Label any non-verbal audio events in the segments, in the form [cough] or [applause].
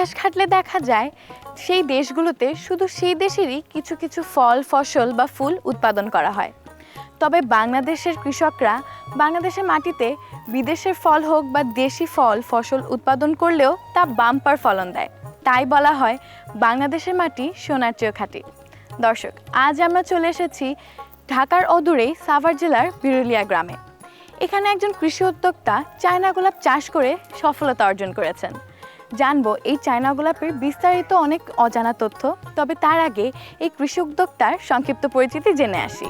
ইতিহাস ঘাটলে দেখা যায়, সেই দেশগুলোতে শুধু সেই দেশেরই কিছু কিছু ফল, ফসল বা ফুল উৎপাদন করা হয়। তবে বাংলাদেশের কৃষকরা বাংলাদেশের মাটিতে বিদেশের ফল হোক বা দেশি ফল, ফসল উৎপাদন করলেও তা বাম্পার ফলন দেয়। তাই বলা হয়, বাংলাদেশের মাটি সোনার চেয়েও খাঁটি। দর্শক, আজ আমরা চলে এসেছি ঢাকার অদূরেই সাভার জেলার বিরুলিয়া গ্রামে। এখানে একজন কৃষি উদ্যোক্তা চায়না গোলাপ চাষ করে সফলতা অর্জন করেছেন। জানব এই চায়না গোলাপের বিস্তারিত অনেক অজানা তথ্য, তবে তার আগে এই কৃষি উদ্যোক্তার সংক্ষিপ্ত পরিচিতি জেনে আসি।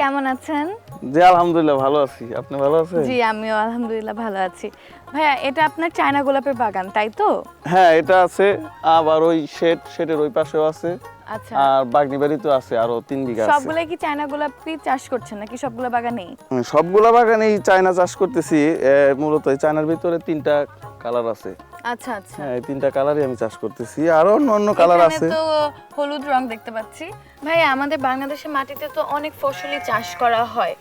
কেমন আছেন? জি আলহামদুলিল্লাহ ভালো আছি। আপনি ভালো আছেন? জি আমিও আলহামদুলিল্লাহ ভালো আছি। ভাইয়া এটা আপনার চায়না গোলাপের বাগান তাই তো? হ্যাঁ এটা আছে। আবার ওই শেড শেডের ওই পাশেও আছে। আচ্ছা। আর বাগনি বাড়ি তো আছে আরও তিন বিঘা আছে। সবগুলাই কি চায়না গোলাপই চাষ করছেন নাকি সবগুলো বাগানেই? হুম, সবগুলা বাগানেই চায়না চাষ করতেছি। মূলত চায়নার ভিতরে তিনটা কালার আছে। আচ্ছা আচ্ছা। হ্যাঁ এই তিনটা কালারই আমি চাষ করতেছি। আরও অন্য অন্য কালার আছে। তো হলুদ রং দেখতে পাচ্ছি। ভাই আমাদের বাংলাদেশের মাটিতে তো অনেক ফসলই চাষ করা হয়।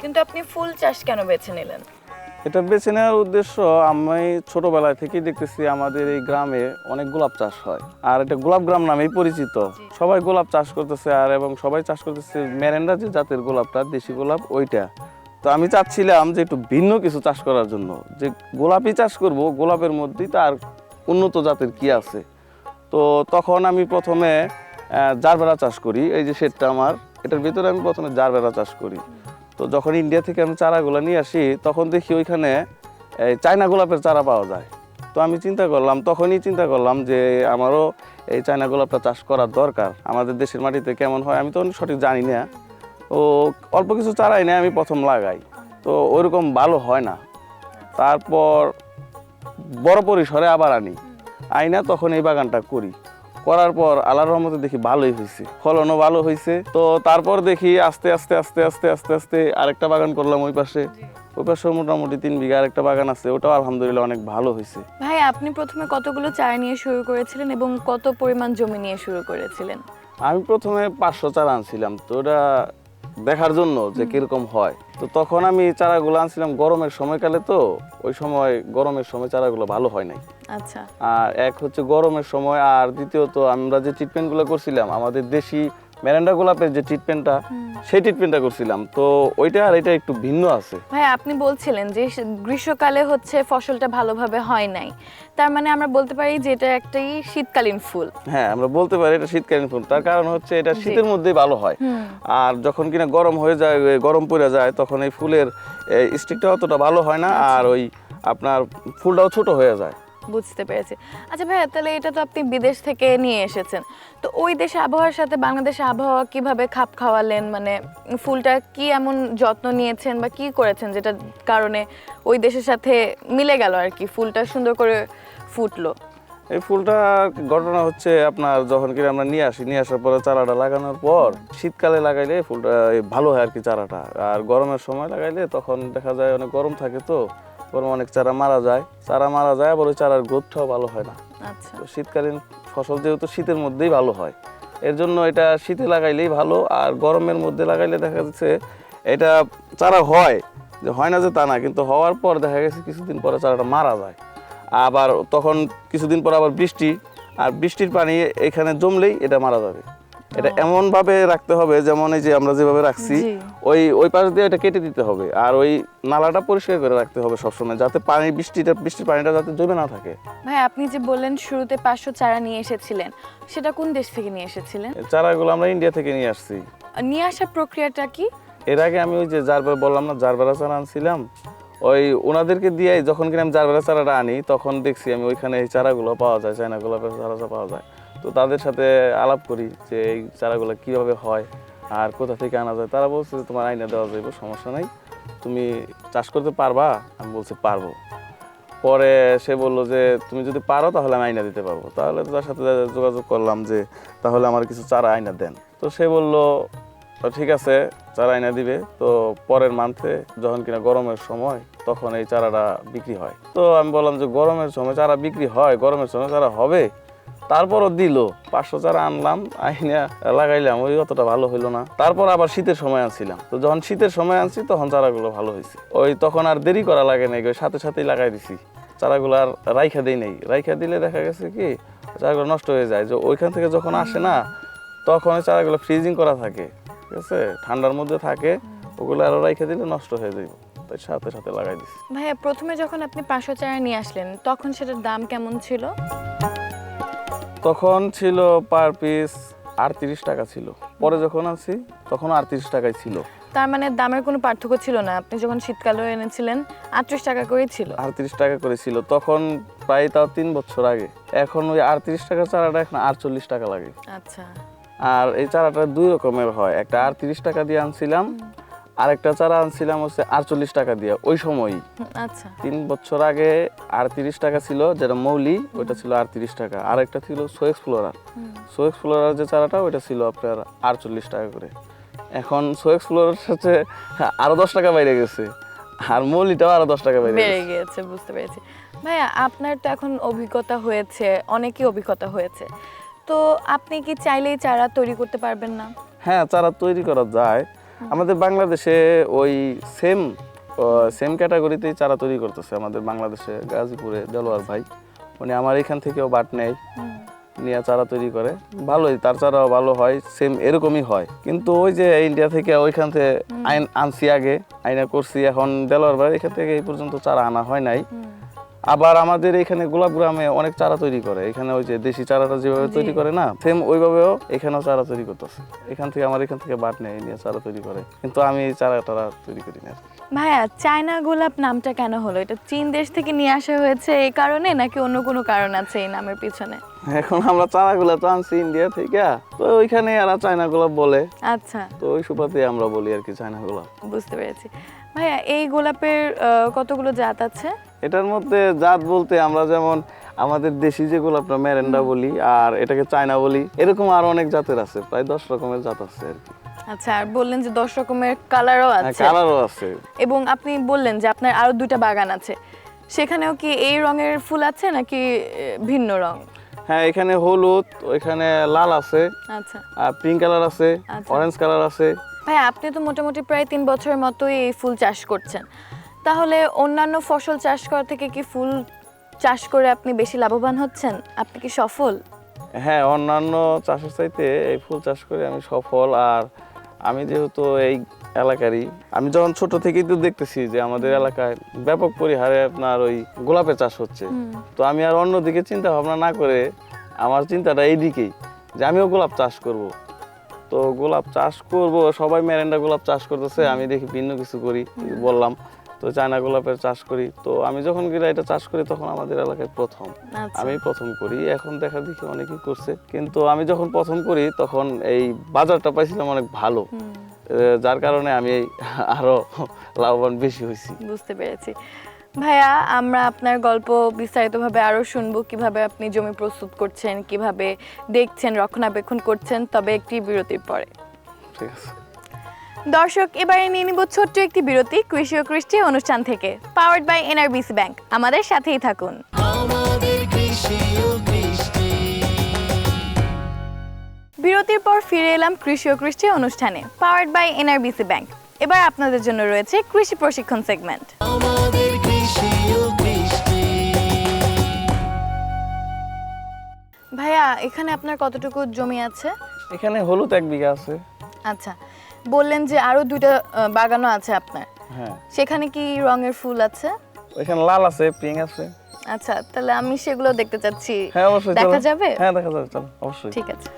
কিন্তু আপনি ফুল চাষ কেন বেছে নিলেন? এটা বেছে নেওয়ার উদ্দেশ্য আমি ছোটবেলা থেকেই দেখতেছি আমাদের এই গ্রামে অনেক গোলাপ চাষ হয়। আর এটা গোলাপ গ্রাম নামেই পরিচিত। সবাই গোলাপ চাষ করতেছে আর এবং সবাই চাষ করতেছে মেরেন্ডা যে জাতের গোলাপটা দেশি গোলাপ ওইটা। তো আমি চাচ্ছিলাম যে একটু ভিন্ন কিছু চাষ করার জন্য। যে গোলাপই চাষ করব, গোলাপের মধ্যেই তার উন্নত জাতের কি আছে? তো তখন আমি প্রথমে জারবেরা চাষ করি, এই যে সেটটা আমার, এটার ভিতরে আমি প্রথমে জারবেরা চাষ করি। তো যখন ইন্ডিয়া থেকে আমি চারাগুলো নিয়ে আসি, তখন দেখি ওইখানে, এই চায়না গোলাপের চারা পাওয়া যায়। তো আমি চিন্তা করলাম, তখনই চিন্তা করলাম যে আমারও এই চায়না গোলাপটা চাষ করার দরকার। আমাদের দেশের মাটিতে কেমন হয়, আমি তো সঠিক জানি না। তো অল্প কিছু চারাই নেই আমি প্রথম লাগাই। তো ওইরকম ভালো হয় না। তারপর বড় পরিসরে আবার আনি। আইনা তখন এই বাগানটা করি। করার পর আল্লাহর রহমতে দেখি ভালোই হয়েছে ফলনও ভালো হয়েছে তো তারপর দেখি আস্তে আস্তে আস্তে আস্তে আস্তে আস্তে আরেকটা বাগান করলাম ওই পাশে। ওই পাশে মোটামুটি তিন বিঘা আরেকটা বাগান আছে ওটাও আলহামদুলিল্লাহ অনেক ভালো হয়েছে ভাই আপনি প্রথমে কতগুলো চারা নিয়ে শুরু করেছিলেন এবং কত পরিমাণ জমি নিয়ে শুরু করেছিলেন? আমি প্রথমে পাঁচশো চারা আনছিলাম। তো ওটা দেখার জন্য যে কীরকম হয়। তো তখন আমি চারাগুলো আনছিলাম গরমের সময়কালে তো ওই সময় গরমের সময় চারাগুলো ভালো হয় নাই। আচ্ছা। আর এক হচ্ছে গরমের সময় আর দ্বিতীয়ত আমরা যে ট্রিটমেন্টগুলো করছিলাম আমাদের দেশি ম্যারেন্ডা গোলাপের যে ট্রিটমেন্টটা সেই ট্রিটমেন্টটা করছিলাম। তো ওইটা আর এটা একটু ভিন্ন আছে। ভাই আপনি বলছিলেন যে গ্রীষ্মকালে হচ্ছে ফসলটা ভালোভাবে হয় নাই। তার মানে আমরা বলতে পারি যে এটা একটাই শীতকালীন ফুল। হ্যাঁ আমরা বলতে পারি এটা শীতকালীন ফুল। তার কারণ হচ্ছে এটা শীতের মধ্যেই ভালো হয়। আর যখন কিনা গরম হয়ে যায় গরম পড়ে যায় তখন এই ফুলের স্টিকটা অতটা ভালো হয় না। আর ওই আপনার ফুলটাও ছোট হয়ে যায়। বুঝতে পেরেছি। আচ্ছা ভাইয়া, তাহলে এটা তো আপনি বিদেশ থেকে নিয়ে এসেছেন। তো ওই দেশের আবহাওয়ার সাথে বাংলাদেশের আবহাওয়া কীভাবে খাপ খাওয়ালেন? মানে ফুলটা কি এমন যত্ন নিয়েছেন বা কি করেছেন যেটা কারণে ওই দেশের সাথে মিলে গেল আর কি? ফুলটা সুন্দর করে ফুটলো। এই ফুলটা ঘটনা হচ্ছে আপনার যখন কিনা আমরা নিয়ে আসি, নিয়ে আসার পরে চারাটা লাগানোর পর শীতকালে লাগাইলে ফুলটা ভালো হয় আর কি চারাটা। আর গরমের সময় লাগাইলে তখন দেখা যায় অনেক গরম থাকে তো। গরমে অনেক চারা মারা যায়। চারা মারা যায় আবার ওই চারার গ্রোথটাও ভালো হয় না। আচ্ছা। তো শীতকালীন ফসল যেহেতু শীতের মধ্যেই ভালো হয় এর জন্য এটা শীতে লাগাইলেই ভালো আর গরমের মধ্যে লাগাইলে দেখা যাচ্ছে এটা চারা হয় যে হয় না যে তা না কিন্তু হওয়ার পর দেখা গেছে কিছুদিন পরে চারাটা মারা যায়। আবার তখন কিছুদিন পর আবার বৃষ্টি আর বৃষ্টির পানি এখানে জমলেই এটা মারা যাবে। এটা এমন ভাবে রাখতে হবে যেমন এই যে আমরা যেভাবে রাখছি ওই ওই পাশ দিয়ে এটা কেটে দিতে হবে আর ওই নালাটা পরিষ্কার করে রাখতে হবে সবসময় যাতে পানি বৃষ্টিটা বৃষ্টির পানিটা যাতে জমে না থাকে। ভাই আপনি যে বললেন শুরুতে পাঁচশো চারা নিয়ে এসেছিলেন সেটা কোন দেশ থেকে নিয়ে এসেছিলেন? চারাগুলো আমরা ইন্ডিয়া থেকে নিয়ে আসছি। নিয়ে আসার প্রক্রিয়াটা কি? এর আগে আমি ওই যে জারবার বললাম না জারবেরা চারা আনছিলাম ওই ওনাদেরকে দিয়ে যখন কিনা আমি জারবেরা চারাটা আনি তখন দেখছি আমি ওইখানে এই চারাগুলো পাওয়া যায় চায়না গোলাপের চারা পাওয়া যায়। তো তাদের সাথে আলাপ করি যে এই চারাগুলো কীভাবে হয় আর কোথা থেকে আনা যায়। তারা বলছে যে, তোমার আইনে দেওয়া যাবে সমস্যা নাই। তুমি চাষ করতে পারবা? আমি বলছি, পারব। পরে সে বলল যে, তুমি যদি পারো তাহলে আমি আইনা দিতে পারব। তাহলে তার সাথে যোগাযোগ করলাম যে, তাহলে আমার কিছু চারা আইনা দেন। তো সে বলল, "তো ঠিক আছে, চারা আইনা দিবে। তো পরের মান্থে যখন কিনা গরমের সময়, তখন এই চারাটা বিক্রি হয়। তো আমি বললাম যে, গরমের সময় চারা বিক্রি হয়, গরমের সময় চারা হবে? তারপরও দিল, পাঁচশো চারা আনলাম, আইনা লাগাইলাম, ওই অতটা ভালো হইল না। তারপর আবার শীতের সময় আনছিলাম। তো যখন শীতের সময় আনছি, তখন চারাগুলো ভালো হয়েছে ওই তখন আর দেরি করা লাগে নাই ওই সাথে সাথেই লাগাই দিছি। চারাগুলো আর রাইখা দেই নাই। রাইখা দিলে দেখা গেছে কি, চারাগুলো নষ্ট হয়ে যায়। যে ওইখান থেকে যখন আসে না তখন ওই চারাগুলো ফ্রিজিং করা থাকে। ঠিক আছে? ঠান্ডার মধ্যে থাকে, ওগুলো আরও রাইখা দিলে নষ্ট হয়ে যাবে তাই সাথে সাথে লাগাই দিছি। ভাইয়া, প্রথমে যখন আপনি পাঁচশো চারা নিয়ে আসলেন, তখন সেটার দাম কেমন ছিল? তখন ছিল পার পিস আটত্রিশ টাকা ছিল। পরে যখন আনছি তখন আটত্রিশ টাকায় ছিল। তার মানে দামের কোনো পার্থক্য ছিল না। আপনি যখন শীতকালে এনেছিলেন আটত্রিশ টাকা করেই ছিল। আটত্রিশ টাকা করে ছিল। তখন প্রায় তাও তিন বছর আগে। এখন ওই আটত্রিশ টাকা চারাটা এখন আটচল্লিশ টাকা লাগে। আচ্ছা। আর এই চারাটা দুই রকমের হয়। একটা আটত্রিশ টাকা দিয়ে আনছিলাম আরেকটা চারা আনছিলাম হচ্ছে আটচল্লিশ টাকা দিয়ে ওই সময়ই। হুম, আচ্ছা। তিন বছর আগে আটত্রিশ টাকা ছিল যেটা মৌলি ওইটা ছিল আটত্রিশ টাকা। আর একটা ছিল সো এক্সপ্লোরার সো এক্সপ্লোরার যে চারাটা ওইটা ছিল আপনার আটচল্লিশ টাকা করে। এখন সো এক্সপ্লোরার সাথে আরও দশ টাকা বাইরে গেছে। আর মৌলিটাও আরও দশ টাকা বাইরে বেড়ে গেছে। গিয়েছে বুঝতে পেরেছি। ভাইয়া আপনার তো এখন অভিজ্ঞতা হয়েছে অনেকই অভিজ্ঞতা হয়েছে। তো আপনি কি চাইলেই চারা তৈরি করতে পারবেন না? হ্যাঁ চারা তৈরি করা যায়। আমাদের বাংলাদেশে ওই সেম সেম ক্যাটাগরিতেই চারা তৈরি করতেছে আমাদের বাংলাদেশে গাজীপুরে দেলোয়ার ভাই। উনি আমার এখান থেকেও বাট নেয় নিয়ে চারা তৈরি করে। ভালোই তার চারাও ভালো হয় সেম এরকমই হয়। কিন্তু ওই যে ইন্ডিয়া থেকে ওইখান থেকে আইন আনছি আগে আইনা করছি। এখন দেলোয়ার ভাই এখান থেকে এই পর্যন্ত চারা আনা হয় নাই। আবার আমাদের এখানে গোলাপ গ্রামে অনেক চারা তৈরি করে। এখানে ওই যে দেশি চারাটা যেভাবে তৈরি করে না সেম ওইভাবেও এখানেও চারা তৈরি করতেছে। এখান থেকে আমার এখান থেকে বাট নেয় নিয়ে চারা তৈরি করে। কিন্তু আমি এই চারা টারা তৈরি করি না ভাইয়া চায়না গোলাপ নামটা কেন হলো? এটা চীন দেশ থেকে নিয়ে আসা হয়েছে এই কারণে নাকি অন্য কোনো কারণ আছে এই নামের পিছনে? এখন আমরা চারাগুলো তো আনছি ইন্ডিয়া থেকে। তো ওইখানে এরা চায়না গোলাপ বলে। আচ্ছা। তো ওই সুপাতে আমরা বলি আর কি চায়না গোলাপ। বুঝতে পেরেছি। ভাইয়া এই গোলাপের আহ, কতগুলো জাত আছে? এটার মধ্যে জাত বলতে আমরা যেমন আমাদের দেশি যে গোলাপটা ম্যারেন্ডা বলি আর এটাকে চায়না বলি এরকম আরও অনেক জাতের আছে প্রায় দশ রকমের জাত আছে আর কি। আচ্ছা আর বললেন যে দশ রকমের কালারও হ্যাঁ আছে। কালারও আছে। এবং আপনি বললেন যে আপনার আরও দুইটা বাগান আছে। সেখানেও কি এই রঙের ফুল আছে নাকি ভিন্ন রং? হ্যাঁ এখানে হলুদ ওইখানে লাল আছে। আচ্ছা। আর পিঙ্ক কালার আছে আচ্ছা। অরেঞ্জ কালার আছে। ভাই আপনি তো মোটামুটি প্রায় তিন বছরের মতোই এই ফুল চাষ করছেন। তাহলে অন্যান্য ফসল চাষ করা থেকে কি ফুল চাষ করে আপনি বেশি লাভবান হচ্ছেন? আপনি কি সফল? হ্যাঁ অন্যান্য চাষের চাইতে এই ফুল চাষ করে আমি সফল। আর আমি যেহেতু এই এলাকারই আমি যখন ছোট থেকেই তো দেখতেছি যে আমাদের এলাকায় ব্যাপক পরিহারে আপনার ওই গোলাপের চাষ হচ্ছে। তো আমি আর অন্যদিকে চিন্তা ভাবনা না করে আমার চিন্তাটা এইদিকেই যে আমিও গোলাপ চাষ করব। তো গোলাপ চাষ করব সবাই মেরেন্ডা গোলাপ চাষ করতেছে আমি দেখি ভিন্ন কিছু করি বললাম। তো চায়না গোলাপের চাষ করি। তো আমি যখন গিয়ে এটা চাষ করি তখন আমাদের এলাকায় প্রথম। আচ্ছা। আমি প্রথম করি এখন দেখা দেখি অনেকেই করছে। কিন্তু আমি যখন প্রথম করি তখন এই বাজারটা পাইছিলাম অনেক ভালো। যার কারণে আমি [laughs] আরও লাভবান বেশি হয়েছি। বুঝতে পেরেছি। ভাইয়া আমরা আপনার গল্প বিস্তারিতভাবে আরও শুনব। কীভাবে আপনি জমি প্রস্তুত করছেন কীভাবে দেখছেন রক্ষণাবেক্ষণ করছেন তবে একটি বিরতির পরে। ঠিক আছে। দর্শক এবারে নিয়ে নিব ছোট্ট একটি বিরতি কৃষি ও কৃষ্টি অনুষ্ঠান থেকে। পাওয়ার্ড বাই এনআরবিসি ব্যাংক আমাদের সাথেই থাকুন। আমাদের কৃষি ও কৃষ্টি। বিরতির পর ফিরে এলাম কৃষি ও কৃষ্টি অনুষ্ঠানে পাওয়ার্ড বাই এনআরবিসি ব্যাংক এবার আপনাদের জন্য রয়েছে কৃষি প্রশিক্ষণ সেগমেন্ট ভাইয়া এখানে আপনার কতটুকু জমি আছে? এখানে হলুদ এক বিঘা আছে। আচ্ছা বললেন যে আরও দুইটা বাগানো বাগানও আছে আপনার। হ্যাঁ। সেখানে কি রঙের ফুল আছে? এখানে লাল আছে পিঙ্ক আছে। আচ্ছা তাহলে আমি সেগুলো দেখতে চাচ্ছি। হ্যাঁ অবশ্যই দেখা যাবে? হ্যাঁ দেখা যাবে চলো অবশ্যই। ঠিক আছে।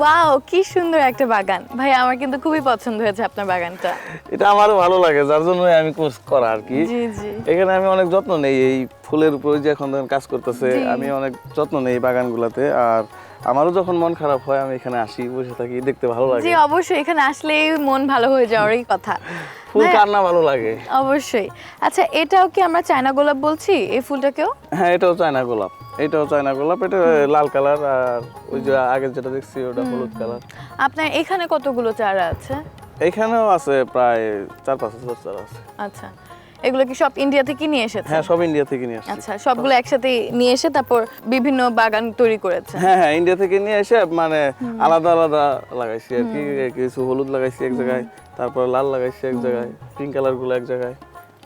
ওয়াও কি সুন্দর একটা বাগান। ভাই আমার কিন্তু খুবই পছন্দ হয়েছে আপনার বাগানটা। এটা আমারও ভালো লাগে যার জন্য আমি কোর্স করা আর কি। জি জি। এখানে আমি অনেক যত্ন নেই এই ফুলের উপরে যে এখন কাজ করতেছে আমি অনেক যত্ন নেই বাগানগুলোতে বাগানগুলাতে আর আমারও যখন মন খারাপ হয় আমি এখানে আসি বসে থাকি দেখতে ভালো জি লাগে। অবশ্যই এখানে আসলেই মন ভালো হয়ে যাওয়ারই কথা। ফুল ভাইয়া, কার না ভালো লাগে? অবশ্যই। আচ্ছা এটাও কি আমরা চায়না গোলাপ বলছি এই ফুলটাকেও? হ্যাঁ এটাও চায়না গোলাপ। এটাও চায়না গোলাপ এটা লাল কালার আর ওই যে আগে যেটা দেখছি ওটা হলুদ কালার। আপনার এখানে কতগুলো চারা আছে? এখানেও আছে প্রায় চার পাঁচ হাজার চারা আছে। আচ্ছা। এগুলো কি সব ইন্ডিয়া থেকে নিয়ে এসেছে? হ্যাঁ সব ইন্ডিয়া থেকে নিয়ে এসেছে। আচ্ছা সবগুলো একসাথে নিয়ে এসে তারপর বিভিন্ন বাগান তৈরি করেছে। হ্যাঁ হ্যাঁ ইন্ডিয়া থেকে নিয়ে এসে মানে আলাদা আলাদা লাগাইছি আর কি কিছু হলুদ লাগাইছি এক জায়গায় তারপর লাল লাগাইছি এক জায়গায় পিঙ্ক কালারগুলো এক জায়গায়।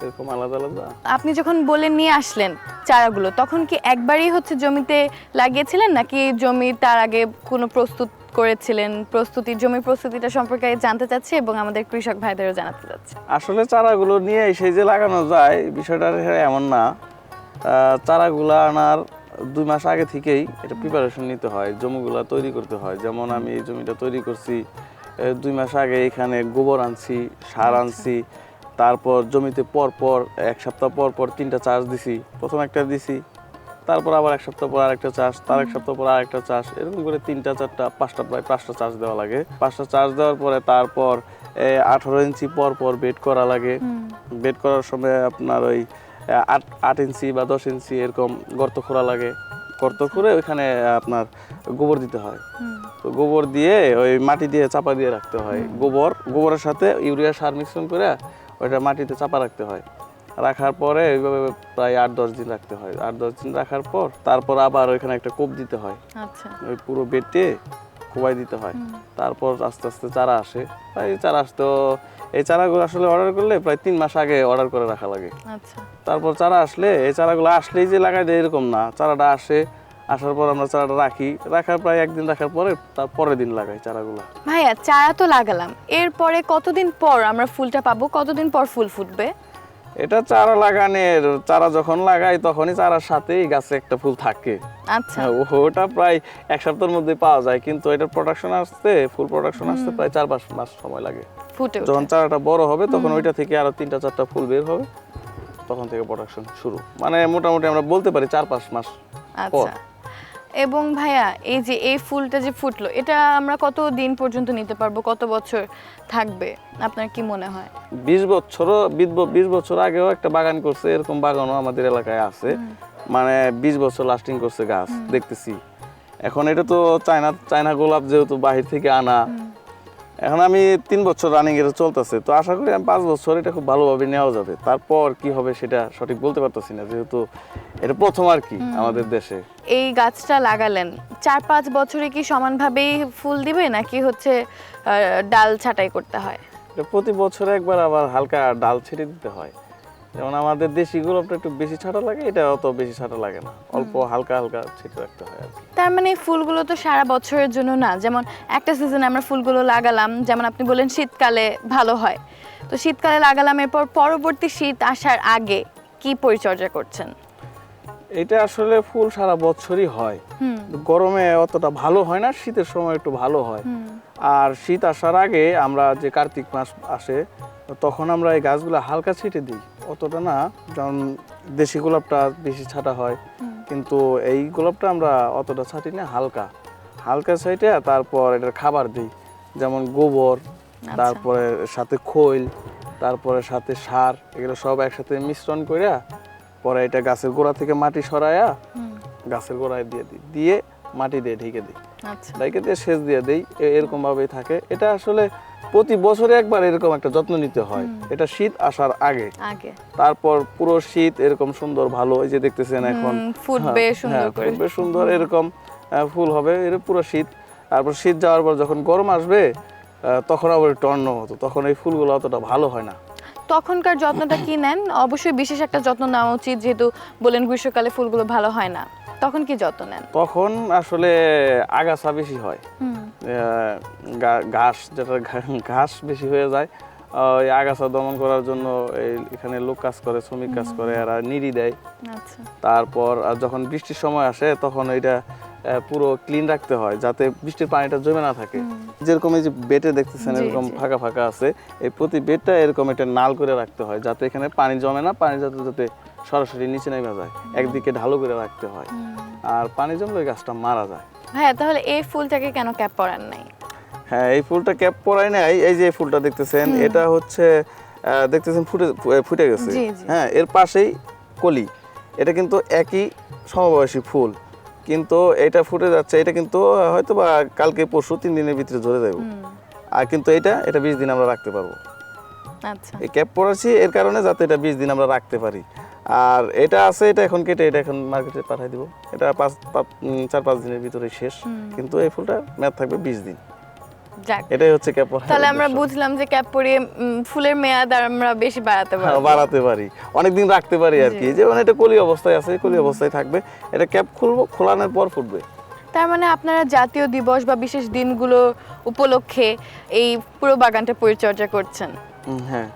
এরকম আলাদা আলাদা? আপনি যখন বলে নিয়ে আসলেন চারাগুলো তখন কি একবারই হচ্ছে জমিতে লাগিয়েছিলেন? নাকি জমি তার আগে কোনো প্রস্তুত করেছিলেন? প্রস্তুতি জমির প্রস্তুতিটা সম্পর্কে জানতে চাচ্ছি এবং আমাদের কৃষক ভাইদেরও জানাতে চাচ্ছি। আসলে চারাগুলো নিয়ে এসে যে লাগানো যায় বিষয়টা এমন না। চারাগুলো আনার দুই মাস আগে থেকেই এটা প্রিপারেশন নিতে হয় জমিগুলা তৈরি করতে হয়। যেমন আমি এই জমিটা তৈরি করছি দুই মাস আগে এখানে গোবর আনছি সার আনছি তারপর জমিতে পর পর এক সপ্তাহ পর পর তিনটা চাষ দিছি প্রথম একটা দিছি তারপর আবার এক সপ্তাহ পর আরেকটা চাষ তার এক সপ্তাহ পর আরেকটা চাষ এরকম করে তিনটা চারটা পাঁচটা প্রায় পাঁচটা চাষ দেওয়া লাগে। পাঁচটা চাষ দেওয়ার পরে তারপর আঠারো ইঞ্চি পর পর বেড করা লাগে। বেড করার সময় আপনার ওই আট আট ইঞ্চি বা দশ ইঞ্চি এরকম গর্ত খোঁড়া লাগে। গর্ত করে ওইখানে আপনার গোবর দিতে হয়। তো গোবর দিয়ে ওই মাটি দিয়ে চাপা দিয়ে রাখতে হয়। গোবর গোবরের সাথে ইউরিয়া সার মিশ্রণ করে ওইটা মাটিতে চাপা রাখতে হয়। রাখার পরে ওইভাবে প্রায় আট দশ দিন রাখতে হয়। আট দশ দিন রাখার পর তারপর আবার ওইখানে একটা কোপ দিতে হয়। আচ্ছা। ওই পুরো বেটে কোবাই দিতে হয়। তারপর আস্তে আস্তে চারা আসে। প্রায় চারা আসতো এই চারাগুলো আসলে অর্ডার করলে প্রায় তিন মাস আগে অর্ডার করে রাখা লাগে। আচ্ছা। তারপর চারা আসলে এই চারাগুলো আসলেই যে লাগাই দেয় এরকম না। চারাটা আসে আসার পর আমরা চারাটা রাখি। রাখার প্রায় একদিন রাখার পরে তার পরের দিন লাগাই চারাগুলো। ভাইয়া চারা তো লাগালাম। এরপরে কতদিন পর আমরা ফুলটা পাবো? কতদিন পর ফুল ফুটবে? এটা চারা লাগানোর চারা যখন লাগাই তখনই চারার সাথেই গাছে একটা ফুল থাকে। আচ্ছা। হ্যাঁ, ওটা প্রায় এক সপ্তাহের মধ্যে পাওয়া যায় কিন্তু এটা প্রোডাকশন আসতে ফুল প্রোডাকশন আসতে প্রায় চার পাঁচ মাস সময় লাগে। ফুটে যখন চারাটা বড় হবে তখন ওইটা থেকে আরও তিনটা চারটা ফুল বের হবে। তখন থেকে প্রোডাকশন শুরু। মানে মোটামুটি আমরা বলতে পারি চার পাঁচ মাস। আচ্ছা। এবং ভাইয়া এই যে এই ফুলটা যে ফুটলো এটা আমরা কত দিন পর্যন্ত নিতে পারব? কত বছর থাকবে? আপনার কি মনে হয়? বিশ বছরও বিশ বিশ বছর আগেও একটা বাগান করছে এরকম বাগানও আমাদের এলাকায় আছে। মানে বিশ বছর লাস্টিং করছে গাছ দেখতেছি। এখন এটা তো চায়না চায়না গোলাপ যেহেতু বাহির থেকে আনা এখন আমি তিন বছর রানিং এটা চলতেছে তো আশা করি আমি পাঁচ বছর এটা খুব ভালোভাবে নেওয়া যাবে। তারপর কি হবে সেটা সঠিক বলতে পারতেছি না যেহেতু এটা প্রথম আর কি আমাদের দেশে। এই গাছটা লাগালেন চার পাঁচ বছরে কি সমানভাবেই ফুল দিবে নাকি হচ্ছে ডাল ছাটাই করতে হয়? প্রতি বছরে একবার আবার হালকা ডাল ছেড়ে দিতে হয়। যেমন আমাদের দেশি গোলাপটা একটু বেশি ছাটা লাগে এটা অত বেশি ছাটা লাগে না। অল্প হালকা হালকা ছেটে রাখতে হয় আর কি। তার মানে ফুলগুলো তো সারা বছরের জন্য না যেমন একটা সিজনে আমরা ফুলগুলো লাগালাম যেমন আপনি বললেন শীতকালে ভালো হয়। তো শীতকালে লাগালাম এরপর পরবর্তী শীত আসার আগে কি পরিচর্যা করছেন? এটা আসলে ফুল সারা বছরই হয়। হুম। গরমে অতটা ভালো হয় না শীতের সময় একটু ভালো হয়। আর শীত আসার আগে আমরা যে কার্তিক মাস আসে তখন আমরা এই গাছগুলো হালকা ছিটে দিই। অতটা না যেমন দেশি গোলাপটা বেশি ছাটা হয়। কিন্তু এই গোলাপটা আমরা অতটা ছাটি না হালকা। হালকা ছাইটে তারপর এটার খাবার দিই। যেমন গোবর তারপরে সাথে খৈল তারপরে সাথে সার এগুলো সব একসাথে মিশ্রণ করে পরে এটা গাছের গোড়া থেকে মাটি সরায়া হুম, গাছের গোড়ায় দিয়ে দিই। দিয়ে মাটি দিয়ে ঢেকে দিই। আচ্ছা ডাইকে দিয়ে সেচ দিয়ে দেই এরকম ভাবেই থাকে। এটা আসলে প্রতি বছরে একবার এরকম একটা যত্ন নিতে হয়। এটা শীত আসার আগে। তারপর পুরো শীত এরকম সুন্দর ভালো এই যে দেখতেছেন এখন। ফুটবে হ্যাঁ, সুন্দর হ্যাঁ, ফুটবে সুন্দর এরকম ফুল হবে এর পুরো শীত। তারপর শীত যাওয়ার পর যখন গরম আসবে তখন আবার টর্ন হতো তখন এই ফুলগুলো অতটা ভালো হয় না। তখনকার যত্নটা কি নেন? অবশ্যই বিশেষ একটা যত্ন নেওয়া উচিত যেহেতু বলেন গ্রীষ্মকালে ফুলগুলো ভালো হয় না। তখন কি যত্ন নেন? তখন আসলে আগাছা বেশি হয়। ঘাস যেটা ঘাস বেশি হয়ে যায় ওই আগাছা দমন করার জন্য এই এখানে লোক কাজ করে শ্রমিক কাজ করে এরা নিড়ি দেয়। আচ্ছা। তারপর আর যখন বৃষ্টির সময় আসে তখন এটা পুরো ক্লিন রাখতে হয় যাতে বৃষ্টির পানিটা জমে না থাকে। যেরকম এই যে বেটে দেখতেছেন এরকম ফাঁকা ফাঁকা আছে এই প্রতি বেডটা এরকম একটা নাল করে রাখতে হয় যাতে এখানে পানি জমে না পানি যাতে যাতে সরাসরি নিচে নেমে যায় একদিকে ঢালু করে রাখতে হয় আর পানি জমলে গাছটা মারা যায়। হ্যাঁ তাহলে এই ফুলটাকে কেন ক্যাপ পরান নাই? হ্যাঁ এই ফুলটা ক্যাপ পরাই নাই এই যে ফুলটা দেখতেছেন এটা হচ্ছে দেখতেছেন ফুটে ফুটে গেছে। হ্যাঁ এর পাশেই কলি এটা কিন্তু একই সমবয়সী ফুল। কিন্তু এটা ফুটে যাচ্ছে এটা কিন্তু হয়তো বা কালকে পরশু তিন দিনের ভিতরে ধরে যাবে আর কিন্তু এটা এটা বিশ দিন আমরা রাখতে পারব। আচ্ছা। এই ক্যাপ পরাছি এর কারণে যাতে এটা বিশ দিন আমরা রাখতে পারি। আর এটা আছে এটা এখন কেটে এটা এখন মার্কেটে পাঠাই দিব। এটা পাঁচ পাঁচ- চার পাঁচ দিনের ভিতরে শেষ। কিন্তু এই ফুলটা মেয়াদ থাকবে বিশ দিন। যাক। এটাই হচ্ছে ক্যাপ তাহলে আমরা বুঝলাম যে ক্যাপ পরিয়ে ফুলের মেয়াদ আর আমরা বেশি বাড়াতে হ্যাঁ, পারব বাড়াতে পারি। অনেকদিন রাখতে পারি আর কি। যেমন এটা কলি অবস্থায় আছে কলি অবস্থায় থাকবে। এটা ক্যাপ খুলবো খোলানোর পর ফুটবে। তার মানে আপনারা জাতীয় দিবস বা বিশেষ দিনগুলো উপলক্ষে এই পুরো বাগানটা পরিচর্যা করছেন। হ্যাঁ।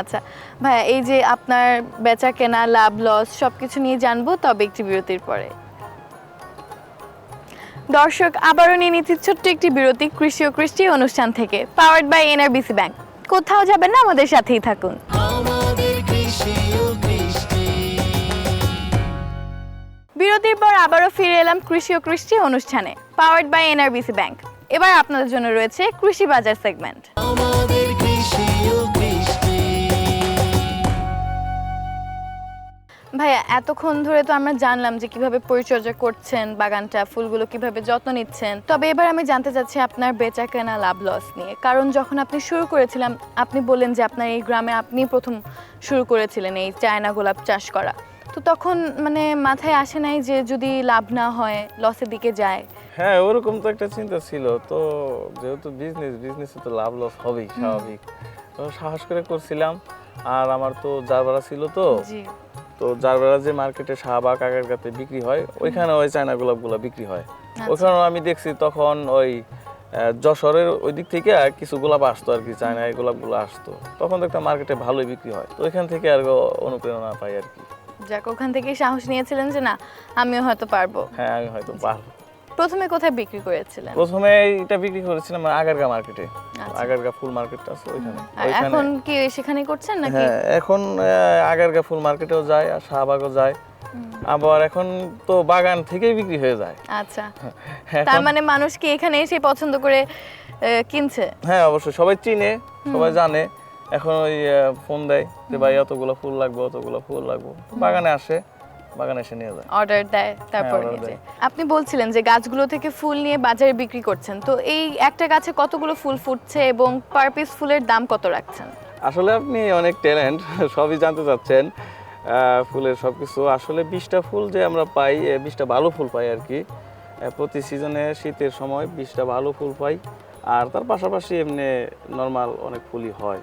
আচ্ছা ভাইয়া এই যে আপনার বেচা কেনা লাভ লস সবকিছু নিয়ে জানব তবে একটি বিরতির পরে। দর্শক আবারও নিয়ে নিচ্ছি ছোট্ট একটি বিরতি কৃষি ও কৃষ্টি অনুষ্ঠান থেকে পাওয়ার্ড বাই এনআরবিসি ব্যাংক কোথাও যাবেন না আমাদের সাথেই থাকুন। বিরতির পর আবারও ফিরে এলাম কৃষি ও কৃষ্টি অনুষ্ঠানে পাওয়ার্ড বাই এনআরবিসি ব্যাংক এবার আপনাদের জন্য রয়েছে কৃষি বাজার সেগমেন্ট ভাইয়া এতক্ষণ ধরে তো আমরা জানলাম যে কীভাবে পরিচর্যা করছেন বাগানটা ফুলগুলো কীভাবে যত্ন নিচ্ছেন। তবে এবার আমি জানতে চাচ্ছি আপনার বেচা কেনা লাভ লস নিয়ে। কারণ যখন আপনি শুরু করেছিলাম আপনি বললেন যে আপনার এই গ্রামে আপনি প্রথম শুরু করেছিলেন এই চায়না গোলাপ চাষ করা। তো তখন মানে মাথায় আসে নাই যে যদি লাভ না হয় লসের দিকে যায়? হ্যাঁ ওরকম তো একটা চিন্তা ছিল। তো যেহেতু বিজনেস বিজনেসে তো লাভ লস হবেই স্বাভাবিক। তো সাহস করে করছিলাম। আর আমার তো জারবারা ছিল তো জি। তো জারবারা যে মার্কেটে শাহবাগ আগের কাতে বিক্রি হয়। ওইখানে ওই চায়না গোলাপগুলো বিক্রি হয়। ওইখানে আমি দেখছি তখন ওই যশোরের ওই দিক থেকে কিছু গোলাপ আসতো আর কি চায়না এই গোলাপগুলো আসতো। তখন তো একটা মার্কেটে ভালোই বিক্রি হয়। তো ওইখান থেকে আর অনুপ্রেরণা পাই আর কি। যাক ওখান থেকে সাহস নিয়েছিলেন যে না আমিও হয়তো পারব। হ্যাঁ আমি হয়তো পারব। প্রথমে কোথায় বিক্রি করেছিলেন? প্রথমে এটা বিক্রি করেছিলাম আগারগা মার্কেটে। আচ্ছা। আগারগা ফুল মার্কেটটা আছে ওইখানে। এখন কি সেখানেই করছেন নাকি? হ্যাঁ এখন আগারগা ফুল মার্কেটেও যায় আর শাহবাগও যায়। আবার এখন তো বাগান থেকেই বিক্রি হয়ে যায়। আচ্ছা। [laughs] তার মানে মানুষ কি এখানে এসে পছন্দ করে কিনছে? হ্যাঁ অবশ্যই। সবাই চিনে সবাই জানে। এখন ওই ফোন দেয় যে ভাই অতগুলো ফুল লাগবে অতগুলো ফুল লাগবে। বাগানে আসে। বাগানে এসে নিয়ে যায়। অর্ডার দেয় তারপর order নিজে দেয়। আপনি বলছিলেন যে গাছগুলো থেকে ফুল নিয়ে বাজারে বিক্রি করছেন। তো এই একটা গাছে কতগুলো ফুল ফুটছে এবং পার পিস ফুলের দাম কত রাখছেন? আসলে আপনি অনেক ট্যালেন্ট সবই জানতে চাচ্ছেন। ফুলের সব কিছু আসলে বিশটা ফুল যে আমরা পাই বিশটা ভালো ফুল পাই আর কি। প্রতি সিজনে শীতের সময় বিশটা ভালো ফুল পাই। আর তার পাশাপাশি এমনি নর্মাল অনেক ফুলই হয়।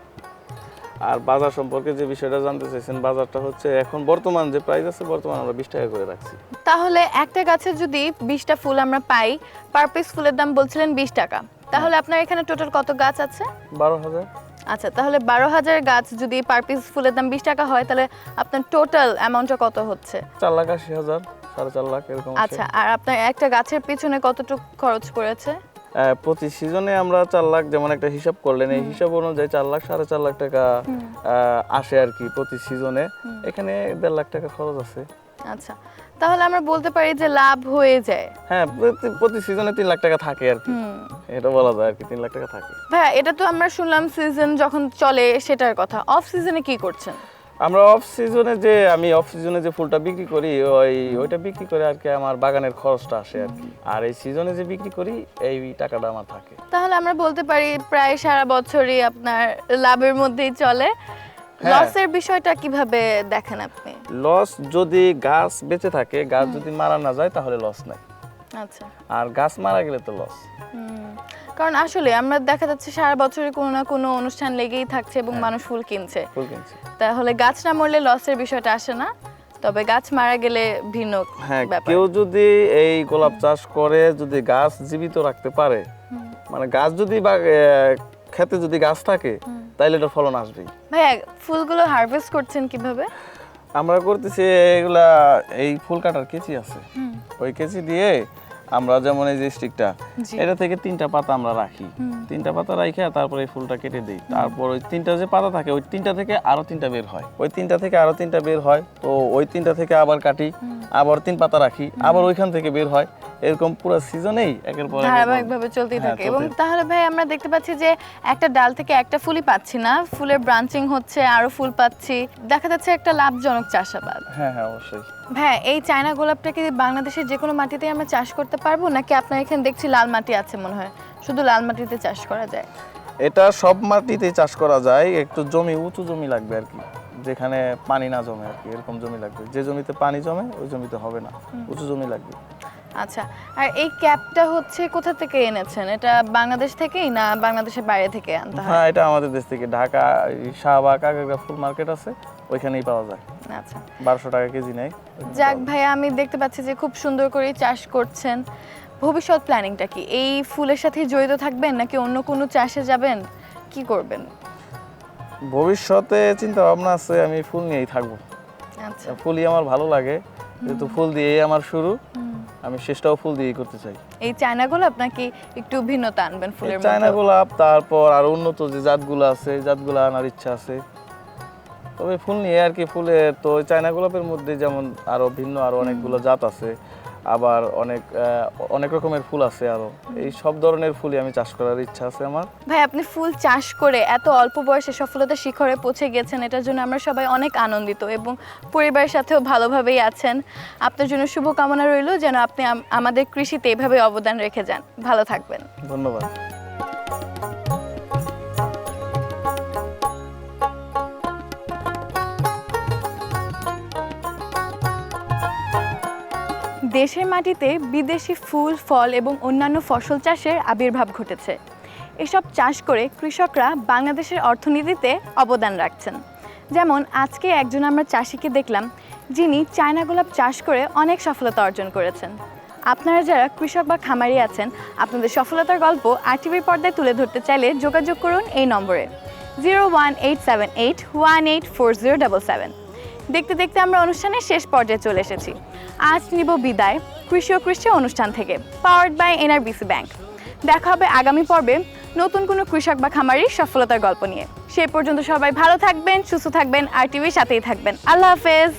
আর বাজার সম্পর্কে যে বিষয়টা জানতে চাইছেন বাজারটা হচ্ছে এখন বর্তমান যে প্রাইস আছে বর্তমান আমরা বিশ টাকা করে রাখছি। তাহলে একটা গাছে যদি বিশটা ফুল আমরা পাই পার পিস ফুলের দাম বলছিলেন বিশ টাকা। তাহলে আপনার এখানে টোটাল কত গাছ আছে? বারো হাজার। আচ্ছা তাহলে বারো হাজার গাছ যদি পার পিস ফুলের দাম বিশ টাকা হয় তাহলে আপনার টোটাল অ্যামাউন্টটা কত হচ্ছে? চার লাখ আশি হাজার সাড়ে চার লাখ এরকম আচ্ছা আর আপনার একটা গাছের পিছনে কতটুকু খরচ আহ, প্রতি সিজনে আমরা চার লাখ যেমন একটা হিসাব করলেন এই হিসাব অনুযায়ী চার লাখ সাড়ে চার লাখ টাকা আসে আর কি প্রতি সিজনে এখানে দেড় লাখ টাকা খরচ আছে। আচ্ছা তাহলে আমরা বলতে পারি যে লাভ হয়ে যায়। হ্যাঁ প্রতি- প্রতি সিজনে তিন লাখ টাকা থাকে আর কি। এটা বলা যায় আর কি তিন লাখ টাকা থাকে। ভাইয়া এটা তো আমরা শুনলাম সিজন যখন চলে সেটার কথা। অফ সিজনে কি করছেন? আমরা অফ সিজনে যে আমি অফ সিজনে যে ফুলটা বিক্রি করি ওই ওইটা বিক্রি করে আর কি আমার বাগানের খরচটা আসে আর কি। আর এই সিজনে যে বিক্রি করি এই টাকাটা আমার থাকে। তাহলে আমরা বলতে পারি প্রায় সারা বছরই আপনার লাভের মধ্যেই চলে। হ্যাঁ। লসের বিষয়টা কীভাবে দেখেন আপনি? লস যদি গাছ বেঁচে থাকে গাছ যদি মারা না যায় তাহলে লস নাই। আচ্ছা। আর গাছ মারা গেলে তো লস হুম। কারণ আসলে আমরা দেখা যাচ্ছে সারা বছরই কোনো না কোনো অনুষ্ঠান লেগেই থাকছে এবং হ্যাঁ। মানুষ ফুল কিনছে। ফুল কিনছি। তাহলে গাছ না মরলে লসের বিষয়টা আসে না তবে গাছ মারা গেলে ভিন্ন হ্যাঁ কেউ যদি এই গোলাপ চাষ করে যদি গাছ জীবিত রাখতে পারে মানে গাছ যদি বা খেতে যদি গাছ থাকে তাইলে এটা ফলন আসবেই। ভাইয়া ফুলগুলো হারভেস্ট করছেন কীভাবে? আমরা করতেছি এগুলা এই ফুল কাটার কেচি আছে। ওই কেচি দিয়ে আমরা যেমন এই যে স্টিকটা এটা থেকে তিনটা পাতা আমরা রাখি। তিনটা পাতা রাখি তারপরে এই ফুলটা কেটে দিই। তারপর ওই তিনটা যে পাতা থাকে ওই তিনটা থেকে আরও তিনটা বের হয়। ওই তিনটা থেকে আরও তিনটা বের হয় তো ওই তিনটা থেকে আবার কাটি আবার তিন পাতা রাখি আবার ওইখান থেকে বের হয়। এরকম পুরো সিজনেই একের পর ধারাবাহিকভাবে চলতেই হ্যাঁ, থাকে। এবং তাহলে ভাই আমরা দেখতে পাচ্ছি যে একটা ডাল থেকে একটা ফুলই পাচ্ছি না। ফুলের ব্রাঞ্চিং হচ্ছে আরও ফুল পাচ্ছি। দেখা যাচ্ছে একটা লাভজনক চাষাবাদ। হ্যাঁ হ্যাঁ অবশ্যই। ভাই এই চায়না গোলাপটা কি বাংলাদেশের যে কোনো মাটিতে আমরা চাষ করতে পারব? নাকি আপনার এখানে দেখছি লাল মাটি আছে মনে হয়? শুধু লাল মাটিতে চাষ করা যায়। এটা সব মাটিতে চাষ করা যায়। একটু জমি উঁচু জমি লাগবে আর কি। যেখানে পানি না জমে আর কি এরকম জমি লাগবে। যে জমিতে পানি জমে ওই জমিতে হবে না। উঁচু জমি লাগবে। আচ্ছা আর এই ক্যাপটা হচ্ছে কোথা থেকে এনেছেন? এটা বাংলাদেশ থেকেই না বাংলাদেশের বাইরে থেকে আনতে হয়? হ্যাঁ এটা আমাদের দেশ থেকে। ঢাকা শাহবাগ আগারগা ফুল মার্কেট আছে ওইখানেই পাওয়া যায়। আচ্ছা। বারোশো টাকা কেজি নেয়। যাক ভাইয়া আমি দেখতে পাচ্ছি যে খুব সুন্দর করে চাষ করছেন। ভবিষ্যৎ প্ল্যানিংটা কি? এই ফুলের সাথে জড়িত থাকবেন নাকি অন্য কোনো চাষে যাবেন? কি করবেন? ভবিষ্যতে চিন্তা ভাবনা আছে আমি ফুল নিয়েই থাকব। আচ্ছা। ফুলই আমার ভালো লাগে যেহেতু ফুল দিয়েই আমার শুরু। আমি শেষটাও ফুল দিয়ে করতে চাই। এই চায়না গোলাপ নাকি একটু ভিন্নতা আনবেন ফুলের মধ্যে? চায়না গোলাপ তারপর আর উন্নত যে জাতগুলো আছে জাতগুলো আনার ইচ্ছা আছে। তবে ফুল নিয়ে আর কি ফুলের তো চায়না গোলাপের মধ্যে যেমন আরও ভিন্ন আরও অনেকগুলো জাত আছে আবার অনেক অনেক রকমের ফুল আছে আরও। এই সব ধরনের ফুলই আমি চাষ করার ইচ্ছা আছে আমার। ভাই আপনি ফুল চাষ করে এত অল্প বয়সে সফলতা শিখরে পৌঁছে গেছেন এটার জন্য আমরা সবাই অনেক আনন্দিত এবং পরিবারের সাথেও ভালোভাবেই আছেন। আপনার জন্য শুভকামনা রইল যেন আপনি আমাদের কৃষিতে এভাবে অবদান রেখে যান। ভালো থাকবেন। ধন্যবাদ। দেশের মাটিতে বিদেশি ফুল, ফল এবং অন্যান্য ফসল চাষের আবির্ভাব ঘটেছে। এসব চাষ করে কৃষকরা বাংলাদেশের অর্থনীতিতে অবদান রাখছেন। যেমন, আজকে একজন আমরা চাষিকে দেখলাম, যিনি চায়না গোলাপ চাষ করে অনেক সফলতা অর্জন করেছেন। আপনারা যারা কৃষক বা খামারি আছেন, আপনাদের সফলতার গল্প আরটিভির পর্দায় তুলে ধরতে চাইলে যোগাযোগ করুন এই নম্বরে। Zero one eight seven eight one eight four zero double seven. দেখতে দেখতে আমরা অনুষ্ঠানের শেষ পর্যায়ে চলে এসেছি। আজ নিব বিদায় কৃষি ও কৃষি অনুষ্ঠান থেকে পাওয়ার্ড বাই এনআরবিসি ব্যাংক দেখা হবে আগামী পর্বে নতুন কোনো কৃষক বা খামারির সফলতার গল্প নিয়ে। সেই পর্যন্ত সবাই ভালো থাকবেন, সুস্থ থাকবেন, আর টিভির সাথেই থাকবেন। আল্লাহ হাফেজ।